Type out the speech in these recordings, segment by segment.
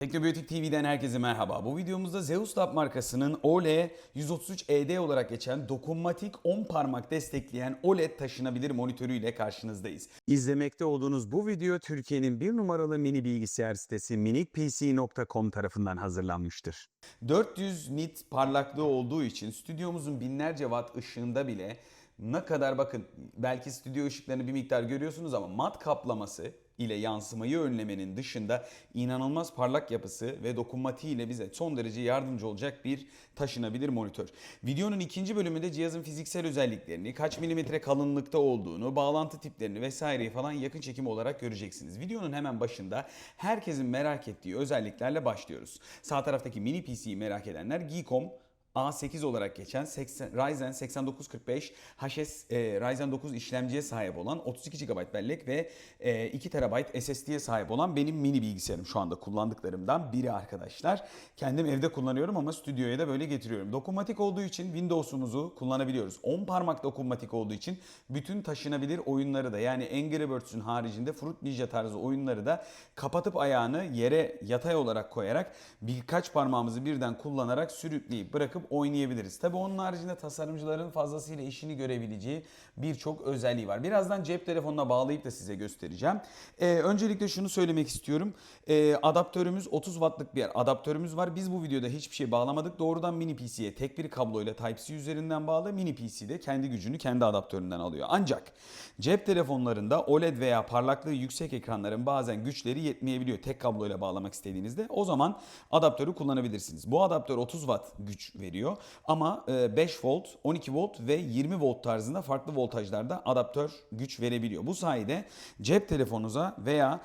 Teknobiyotik TV'den herkese merhaba. Bu videomuzda Zeus Lab markasının OLED 133ED olarak geçen dokunmatik 10 parmak destekleyen OLED taşınabilir monitörüyle karşınızdayız. İzlemekte olduğunuz bu video Türkiye'nin bir numaralı mini bilgisayar sitesi minikpc.com tarafından hazırlanmıştır. 400 nit parlaklığı olduğu için stüdyomuzun binlerce watt ışığında bile ne kadar bakın belki stüdyo ışıklarını bir miktar görüyorsunuz ama mat kaplaması ile yansımayı önlemenin dışında inanılmaz parlak yapısı ve dokunmatiği ile bize son derece yardımcı olacak bir taşınabilir monitör. Videonun ikinci bölümünde cihazın fiziksel özelliklerini, kaç milimetre kalınlıkta olduğunu, bağlantı tiplerini vesaireyi falan yakın çekim olarak göreceksiniz. Videonun hemen başında herkesin merak ettiği özelliklerle başlıyoruz. Sağ taraftaki mini PC'yi merak edenler Geekom A8 olarak geçen 80, Ryzen 8945 HS e, Ryzen 9 işlemciye sahip olan 32 GB bellek ve e, 2 TB SSD'ye sahip olan benim mini bilgisayarım şu anda kullandıklarımdan biri arkadaşlar. Kendim evde kullanıyorum ama stüdyoya da böyle getiriyorum. Dokunmatik olduğu için Windows'umuzu kullanabiliyoruz. 10 parmak dokunmatik olduğu için bütün taşınabilir oyunları da yani Angry Birds'ün haricinde Fruit Ninja tarzı oyunları da kapatıp ayağını yere yatay olarak koyarak birkaç parmağımızı birden kullanarak sürükleyip bırakıp oynayabiliriz. Tabi onun haricinde tasarımcıların fazlasıyla işini görebileceği birçok özelliği var. Birazdan cep telefonuna bağlayıp da size göstereceğim. Ee, öncelikle şunu söylemek istiyorum. Ee, adaptörümüz 30 wattlık bir adaptörümüz var. Biz bu videoda hiçbir şey bağlamadık. Doğrudan mini PC'ye tek bir kabloyla Type-C üzerinden bağlı. Mini PC de kendi gücünü kendi adaptöründen alıyor. Ancak cep telefonlarında OLED veya parlaklığı yüksek ekranların bazen güçleri yetmeyebiliyor tek kabloyla bağlamak istediğinizde. O zaman adaptörü kullanabilirsiniz. Bu adaptör 30 watt güç veriyor ama e, 5 volt, 12 volt ve 20 volt tarzında farklı voltajlarda adaptör güç verebiliyor. Bu sayede cep telefonunuza veya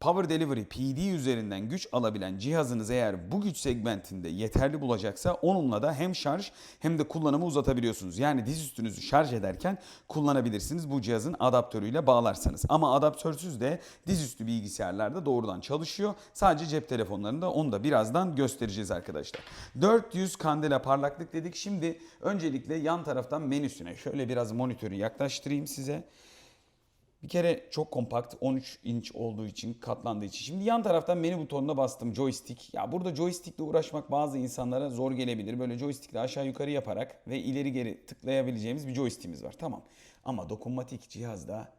Power Delivery PD üzerinden güç alabilen cihazınız eğer bu güç segmentinde yeterli bulacaksa onunla da hem şarj hem de kullanımı uzatabiliyorsunuz. Yani dizüstünüzü şarj ederken kullanabilirsiniz bu cihazın adaptörüyle bağlarsanız. Ama adaptörsüz de dizüstü bilgisayarlarda doğrudan çalışıyor. Sadece cep telefonlarında onu da birazdan göstereceğiz arkadaşlar. 400 kandela parlaklık dedik. Şimdi öncelikle yan taraftan menüsüne şöyle biraz monitörü yaklaştırayım size. Bir kere çok kompakt 13 inç olduğu için katlandığı için. Şimdi yan taraftan menü butonuna bastım joystick. Ya burada joystickle uğraşmak bazı insanlara zor gelebilir. Böyle joystickle aşağı yukarı yaparak ve ileri geri tıklayabileceğimiz bir joystick'imiz var. Tamam. Ama dokunmatik cihazda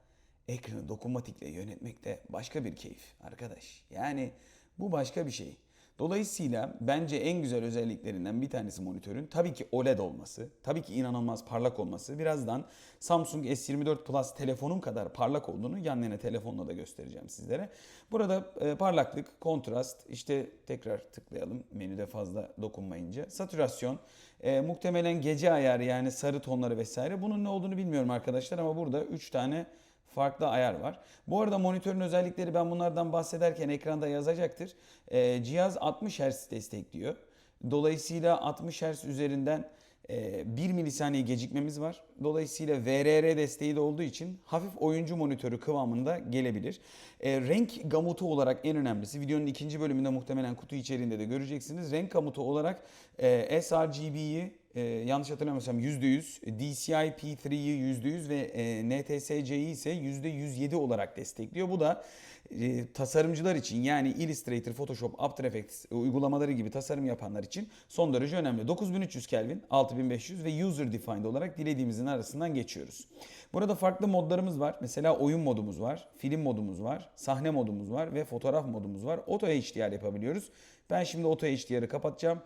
ekranı dokunmatikle yönetmek de başka bir keyif arkadaş. Yani bu başka bir şey. Dolayısıyla bence en güzel özelliklerinden bir tanesi monitörün tabii ki OLED olması, tabii ki inanılmaz parlak olması. Birazdan Samsung S24 Plus telefonum kadar parlak olduğunu yan yana telefonla da göstereceğim sizlere. Burada e, parlaklık, kontrast, işte tekrar tıklayalım menüde fazla dokunmayınca. Satürasyon, e, muhtemelen gece ayarı yani sarı tonları vesaire. Bunun ne olduğunu bilmiyorum arkadaşlar ama burada 3 tane farklı ayar var. Bu arada monitörün özellikleri ben bunlardan bahsederken ekranda yazacaktır. Ee, cihaz 60 Hz destekliyor. Dolayısıyla 60 Hz üzerinden e, 1 milisaniye gecikmemiz var. Dolayısıyla VRR desteği de olduğu için hafif oyuncu monitörü kıvamında gelebilir. E, renk gamutu olarak en önemlisi videonun ikinci bölümünde muhtemelen kutu içeriğinde de göreceksiniz. Renk gamutu olarak e, sRGB'yi e, yanlış hatırlamıyorsam %100, DCI P3'yi %100 ve e, NTSC'yi ise %107 olarak destekliyor. Bu da e, tasarımcılar için yani Illustrator, Photoshop, After Effects e, uygulamaları gibi tasarım yapanlar için son derece önemli. 9300 Kelvin, 6500 ve User Defined olarak dilediğimizin arasından geçiyoruz. Burada farklı modlarımız var. Mesela oyun modumuz var, film modumuz var, sahne modumuz var ve fotoğraf modumuz var. Auto HDR yapabiliyoruz. Ben şimdi Auto HDR'ı kapatacağım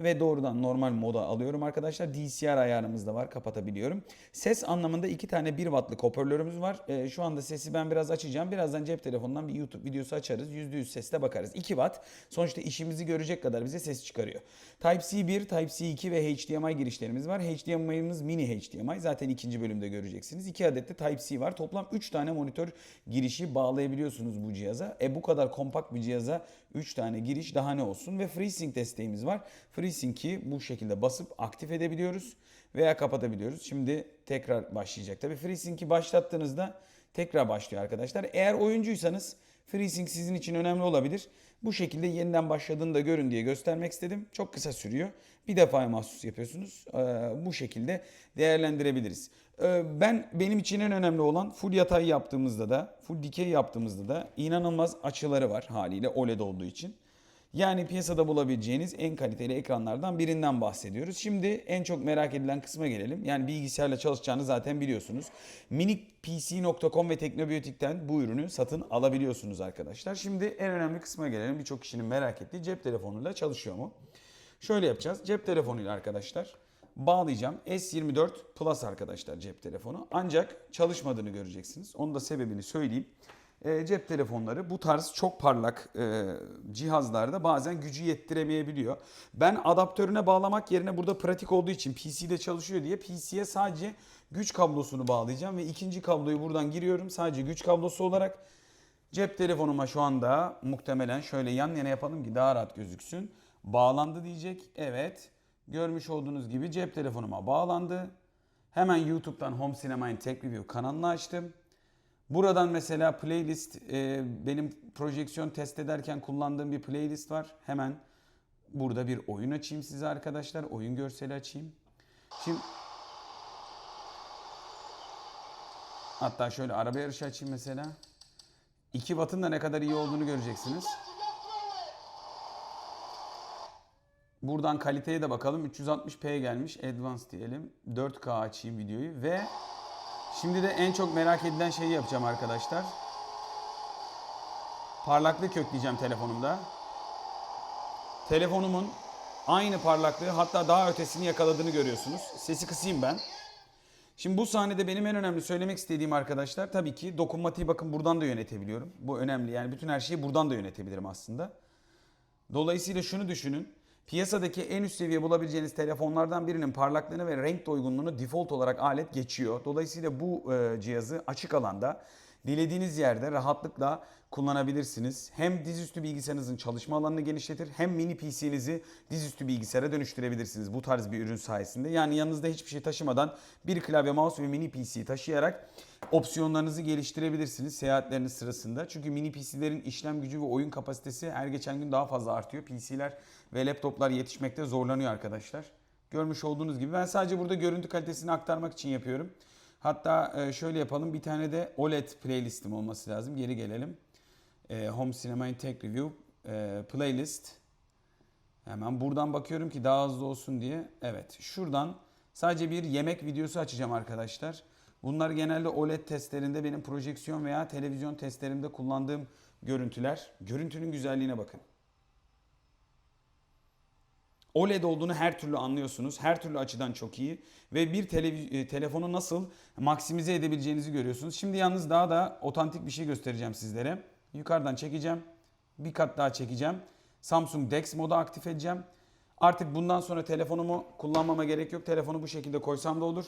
ve doğrudan normal moda alıyorum arkadaşlar. DCR ayarımız da var kapatabiliyorum. Ses anlamında iki tane 1 wattlık hoparlörümüz var. Ee, şu anda sesi ben biraz açacağım. Birazdan cep telefonundan bir YouTube videosu açarız. %100 sesle bakarız. 2 watt sonuçta işimizi görecek kadar bize ses çıkarıyor. Type-C 1, Type-C 2 ve HDMI girişlerimiz var. HDMI'miz mini HDMI. Zaten ikinci bölümde göreceksiniz. 2 adet de Type-C var. Toplam 3 tane monitör girişi bağlayabiliyorsunuz bu cihaza. E bu kadar kompakt bir cihaza 3 tane giriş daha ne olsun ve FreeSync desteğimiz var. FreeSync'i bu şekilde basıp aktif edebiliyoruz veya kapatabiliyoruz. Şimdi tekrar başlayacak. Tabii FreeSync'i başlattığınızda tekrar başlıyor arkadaşlar. Eğer oyuncuysanız FreeSync sizin için önemli olabilir. Bu şekilde yeniden başladığını da görün diye göstermek istedim. Çok kısa sürüyor. Bir defaya mahsus yapıyorsunuz. Ee, bu şekilde değerlendirebiliriz. Ee, ben benim için en önemli olan full yatay yaptığımızda da, full dikey yaptığımızda da inanılmaz açıları var haliyle OLED olduğu için. Yani piyasada bulabileceğiniz en kaliteli ekranlardan birinden bahsediyoruz. Şimdi en çok merak edilen kısma gelelim. Yani bilgisayarla çalışacağını zaten biliyorsunuz. minikpc.com ve Teknobiyotik'ten bu ürünü satın alabiliyorsunuz arkadaşlar. Şimdi en önemli kısma gelelim. Birçok kişinin merak ettiği cep telefonuyla çalışıyor mu? Şöyle yapacağız. Cep telefonuyla arkadaşlar bağlayacağım. S24 Plus arkadaşlar cep telefonu. Ancak çalışmadığını göreceksiniz. Onun da sebebini söyleyeyim. E, cep telefonları bu tarz çok parlak e, cihazlarda bazen gücü yettiremeyebiliyor. Ben adaptörüne bağlamak yerine burada pratik olduğu için PC'de çalışıyor diye PC'ye sadece güç kablosunu bağlayacağım ve ikinci kabloyu buradan giriyorum. Sadece güç kablosu olarak cep telefonuma şu anda muhtemelen şöyle yan yana yapalım ki daha rahat gözüksün. Bağlandı diyecek. Evet. Görmüş olduğunuz gibi cep telefonuma bağlandı. Hemen YouTube'dan Home Cinema Tech Review kanalını açtım. Buradan mesela playlist e, benim projeksiyon test ederken kullandığım bir playlist var. Hemen burada bir oyun açayım size arkadaşlar. Oyun görseli açayım. Şimdi hatta şöyle araba yarışı açayım mesela. 2 wattın da ne kadar iyi olduğunu göreceksiniz. Buradan kaliteye de bakalım. 360p gelmiş. Advanced diyelim. 4K açayım videoyu ve şimdi de en çok merak edilen şeyi yapacağım arkadaşlar. Parlaklık kökleyeceğim telefonumda. Telefonumun aynı parlaklığı hatta daha ötesini yakaladığını görüyorsunuz. Sesi kısayım ben. Şimdi bu sahnede benim en önemli söylemek istediğim arkadaşlar tabii ki dokunmatiği bakın buradan da yönetebiliyorum. Bu önemli yani bütün her şeyi buradan da yönetebilirim aslında. Dolayısıyla şunu düşünün. Piyasadaki en üst seviye bulabileceğiniz telefonlardan birinin parlaklığını ve renk doygunluğunu default olarak alet geçiyor. Dolayısıyla bu e, cihazı açık alanda dilediğiniz yerde rahatlıkla kullanabilirsiniz. Hem dizüstü bilgisayarınızın çalışma alanını genişletir hem mini PC'nizi dizüstü bilgisayara dönüştürebilirsiniz bu tarz bir ürün sayesinde. Yani yanınızda hiçbir şey taşımadan bir klavye, mouse ve mini PC taşıyarak opsiyonlarınızı geliştirebilirsiniz seyahatleriniz sırasında. Çünkü mini PC'lerin işlem gücü ve oyun kapasitesi her geçen gün daha fazla artıyor. PC'ler ve laptoplar yetişmekte zorlanıyor arkadaşlar. Görmüş olduğunuz gibi ben sadece burada görüntü kalitesini aktarmak için yapıyorum. Hatta e, şöyle yapalım bir tane de OLED playlistim olması lazım. Geri gelelim. E, Home Cinema Tech Review e, playlist. Hemen buradan bakıyorum ki daha hızlı olsun diye. Evet şuradan sadece bir yemek videosu açacağım arkadaşlar. Bunlar genelde OLED testlerinde benim projeksiyon veya televizyon testlerimde kullandığım görüntüler. Görüntünün güzelliğine bakın. OLED olduğunu her türlü anlıyorsunuz. Her türlü açıdan çok iyi. Ve bir televiz- e, telefonu nasıl maksimize edebileceğinizi görüyorsunuz. Şimdi yalnız daha da otantik bir şey göstereceğim sizlere. Yukarıdan çekeceğim. Bir kat daha çekeceğim. Samsung DeX modu aktif edeceğim. Artık bundan sonra telefonumu kullanmama gerek yok. Telefonu bu şekilde koysam da olur.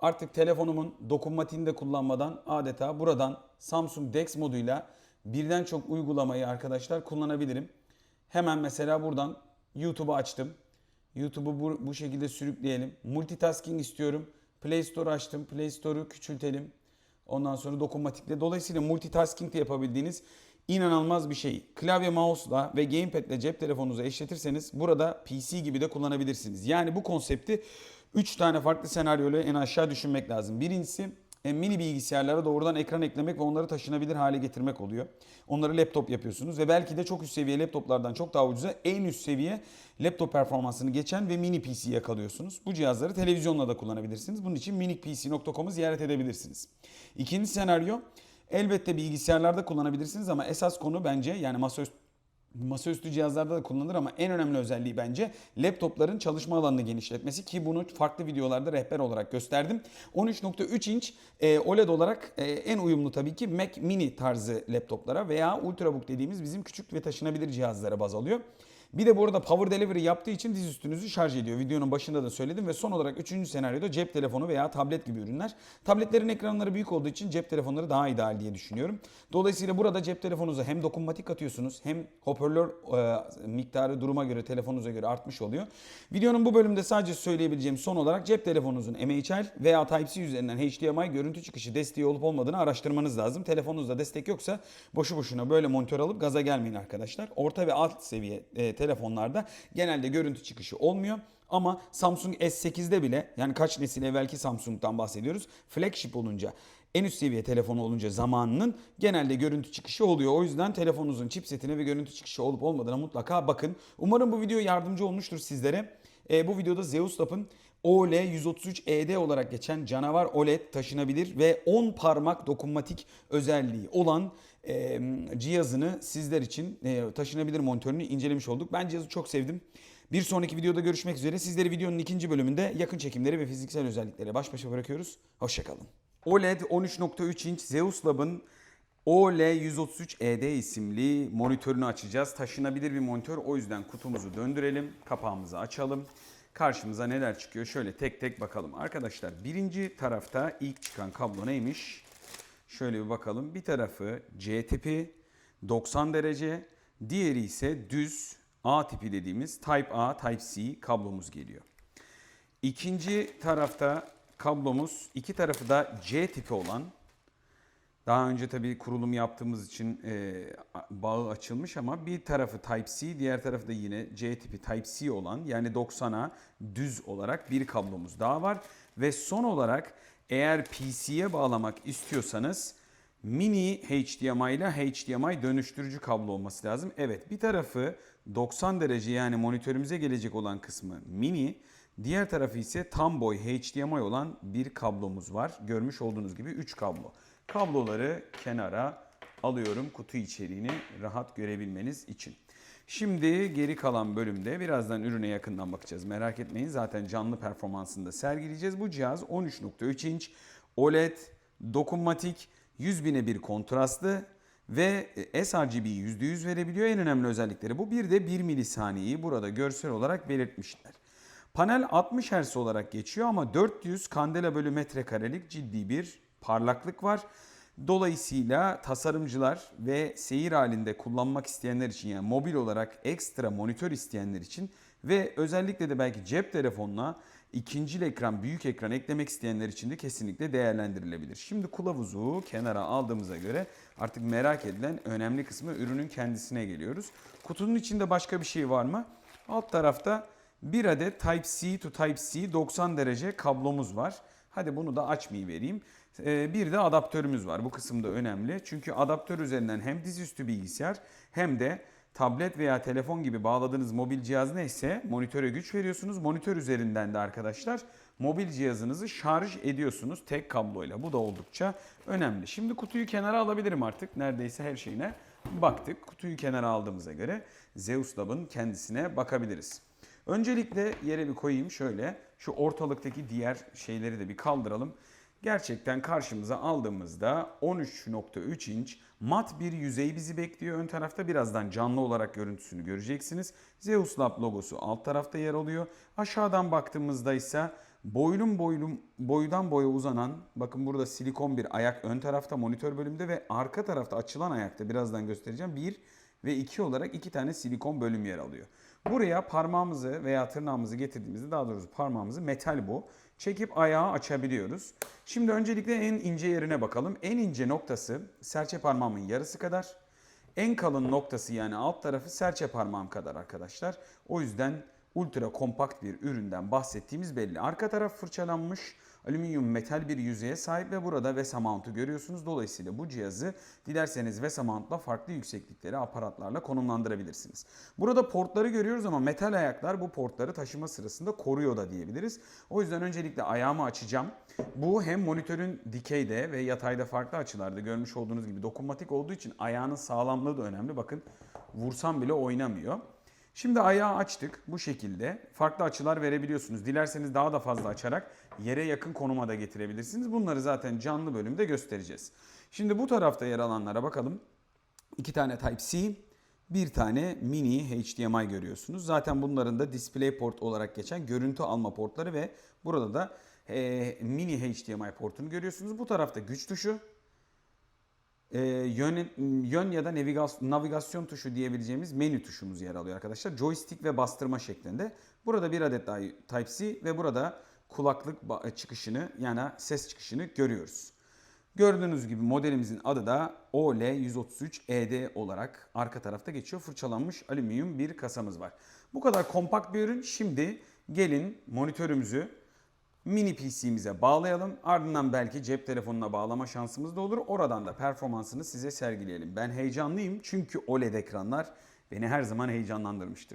Artık telefonumun dokunmatiğini de kullanmadan adeta buradan Samsung DeX moduyla birden çok uygulamayı arkadaşlar kullanabilirim. Hemen mesela buradan YouTube'u açtım. YouTube'u bu, bu şekilde sürükleyelim. Multitasking istiyorum. Play Store açtım. Play Store'u küçültelim. Ondan sonra dokunmatikle. Dolayısıyla multitasking de yapabildiğiniz inanılmaz bir şey. Klavye mouse'la ve gamepad'le cep telefonunuzu eşletirseniz burada PC gibi de kullanabilirsiniz. Yani bu konsepti 3 tane farklı senaryoyla en aşağı düşünmek lazım. Birincisi mini bilgisayarlara doğrudan ekran eklemek ve onları taşınabilir hale getirmek oluyor. Onları laptop yapıyorsunuz ve belki de çok üst seviye laptoplardan çok daha ucuza en üst seviye laptop performansını geçen ve mini PC yakalıyorsunuz. Bu cihazları televizyonla da kullanabilirsiniz. Bunun için minikpc.com'u ziyaret edebilirsiniz. İkinci senaryo elbette bilgisayarlarda kullanabilirsiniz ama esas konu bence yani masaüstü Masaüstü cihazlarda da kullanılır ama en önemli özelliği bence laptopların çalışma alanını genişletmesi ki bunu farklı videolarda rehber olarak gösterdim. 13.3 inç e, OLED olarak e, en uyumlu tabii ki Mac Mini tarzı laptoplara veya Ultrabook dediğimiz bizim küçük ve taşınabilir cihazlara baz alıyor. Bir de bu arada power delivery yaptığı için dizüstünüzü şarj ediyor. Videonun başında da söyledim ve son olarak üçüncü senaryoda cep telefonu veya tablet gibi ürünler. Tabletlerin ekranları büyük olduğu için cep telefonları daha ideal diye düşünüyorum. Dolayısıyla burada cep telefonunuza hem dokunmatik atıyorsunuz hem hoparlör e, miktarı duruma göre telefonunuza göre artmış oluyor. Videonun bu bölümde sadece söyleyebileceğim son olarak cep telefonunuzun MHL veya Type-C üzerinden HDMI görüntü çıkışı desteği olup olmadığını araştırmanız lazım. Telefonunuzda destek yoksa boşu boşuna böyle monitör alıp gaza gelmeyin arkadaşlar. Orta ve alt seviye e, telefonlarda genelde görüntü çıkışı olmuyor. Ama Samsung S8'de bile yani kaç nesil evvelki Samsung'dan bahsediyoruz. Flagship olunca en üst seviye telefon olunca zamanının genelde görüntü çıkışı oluyor. O yüzden telefonunuzun chipsetine ve görüntü çıkışı olup olmadığına mutlaka bakın. Umarım bu video yardımcı olmuştur sizlere. E, bu videoda Zeus Lab'ın OLED 133 ED olarak geçen canavar OLED taşınabilir ve 10 parmak dokunmatik özelliği olan e, cihazını sizler için e, taşınabilir monitörünü incelemiş olduk. Ben cihazı çok sevdim. Bir sonraki videoda görüşmek üzere. Sizleri videonun ikinci bölümünde yakın çekimleri ve fiziksel özellikleri baş başa bırakıyoruz. Hoşçakalın. OLED 13.3 inç Zeus Lab'ın OLED 133 ED isimli monitörünü açacağız. Taşınabilir bir monitör. O yüzden kutumuzu döndürelim. Kapağımızı açalım. Karşımıza neler çıkıyor? Şöyle tek tek bakalım. Arkadaşlar birinci tarafta ilk çıkan kablo neymiş? Şöyle bir bakalım. Bir tarafı C tipi 90 derece. Diğeri ise düz A tipi dediğimiz Type A, Type C kablomuz geliyor. İkinci tarafta kablomuz iki tarafı da C tipi olan daha önce tabii kurulum yaptığımız için e, bağı açılmış ama bir tarafı Type-C, diğer tarafı da yine C tipi Type-C olan yani 90'a düz olarak bir kablomuz daha var. Ve son olarak eğer PC'ye bağlamak istiyorsanız mini HDMI ile HDMI dönüştürücü kablo olması lazım. Evet bir tarafı 90 derece yani monitörümüze gelecek olan kısmı mini, diğer tarafı ise tam boy HDMI olan bir kablomuz var. Görmüş olduğunuz gibi 3 kablo. Kabloları kenara alıyorum kutu içeriğini rahat görebilmeniz için. Şimdi geri kalan bölümde birazdan ürüne yakından bakacağız. Merak etmeyin zaten canlı performansını da sergileyeceğiz. Bu cihaz 13.3 inç OLED, dokunmatik, 100 bine bir kontrastlı ve sRGB %100 verebiliyor. En önemli özellikleri bu. Bir de 1 milisaniyeyi burada görsel olarak belirtmişler. Panel 60 Hz olarak geçiyor ama 400 kandela bölü metrekarelik ciddi bir parlaklık var. Dolayısıyla tasarımcılar ve seyir halinde kullanmak isteyenler için yani mobil olarak ekstra monitör isteyenler için ve özellikle de belki cep telefonuna ikinci ekran, büyük ekran eklemek isteyenler için de kesinlikle değerlendirilebilir. Şimdi kılavuzu kenara aldığımıza göre artık merak edilen önemli kısmı ürünün kendisine geliyoruz. Kutunun içinde başka bir şey var mı? Alt tarafta bir adet Type-C to Type-C 90 derece kablomuz var. Hadi bunu da açmayı vereyim. Ee, bir de adaptörümüz var. Bu kısım da önemli. Çünkü adaptör üzerinden hem dizüstü bilgisayar hem de tablet veya telefon gibi bağladığınız mobil cihaz neyse monitöre güç veriyorsunuz. Monitör üzerinden de arkadaşlar mobil cihazınızı şarj ediyorsunuz tek kabloyla. Bu da oldukça önemli. Şimdi kutuyu kenara alabilirim artık. Neredeyse her şeyine baktık. Kutuyu kenara aldığımıza göre Zeus Lab'ın kendisine bakabiliriz. Öncelikle yere bir koyayım şöyle. Şu ortalıktaki diğer şeyleri de bir kaldıralım. Gerçekten karşımıza aldığımızda 13.3 inç mat bir yüzey bizi bekliyor. Ön tarafta birazdan canlı olarak görüntüsünü göreceksiniz. Zeus Lab logosu alt tarafta yer alıyor. Aşağıdan baktığımızda ise boylum boylum boydan boya uzanan bakın burada silikon bir ayak ön tarafta monitör bölümünde ve arka tarafta açılan ayakta birazdan göstereceğim. Bir ve iki olarak iki tane silikon bölüm yer alıyor. Buraya parmağımızı veya tırnağımızı getirdiğimizde daha doğrusu parmağımızı metal bu. Çekip ayağı açabiliyoruz. Şimdi öncelikle en ince yerine bakalım. En ince noktası serçe parmağımın yarısı kadar. En kalın noktası yani alt tarafı serçe parmağım kadar arkadaşlar. O yüzden ultra kompakt bir üründen bahsettiğimiz belli. Arka taraf fırçalanmış alüminyum metal bir yüzeye sahip ve burada VESA mount'u görüyorsunuz. Dolayısıyla bu cihazı dilerseniz VESA mount'la farklı yükseklikleri aparatlarla konumlandırabilirsiniz. Burada portları görüyoruz ama metal ayaklar bu portları taşıma sırasında koruyor da diyebiliriz. O yüzden öncelikle ayağımı açacağım. Bu hem monitörün dikeyde ve yatayda farklı açılarda görmüş olduğunuz gibi dokunmatik olduğu için ayağının sağlamlığı da önemli. Bakın vursam bile oynamıyor. Şimdi ayağı açtık bu şekilde. Farklı açılar verebiliyorsunuz. Dilerseniz daha da fazla açarak yere yakın konuma da getirebilirsiniz. Bunları zaten canlı bölümde göstereceğiz. Şimdi bu tarafta yer alanlara bakalım. İki tane Type-C, bir tane mini HDMI görüyorsunuz. Zaten bunların da DisplayPort olarak geçen görüntü alma portları ve burada da e, mini HDMI portunu görüyorsunuz. Bu tarafta güç tuşu, e, yön, yön ya da navigasyon, navigasyon tuşu diyebileceğimiz menü tuşumuz yer alıyor arkadaşlar. Joystick ve bastırma şeklinde. Burada bir adet daha Type-C ve burada kulaklık çıkışını yani ses çıkışını görüyoruz. Gördüğünüz gibi modelimizin adı da OL133ED olarak arka tarafta geçiyor. Fırçalanmış alüminyum bir kasamız var. Bu kadar kompakt bir ürün. Şimdi gelin monitörümüzü mini PC'mize bağlayalım. Ardından belki cep telefonuna bağlama şansımız da olur. Oradan da performansını size sergileyelim. Ben heyecanlıyım çünkü OLED ekranlar beni her zaman heyecanlandırmıştır.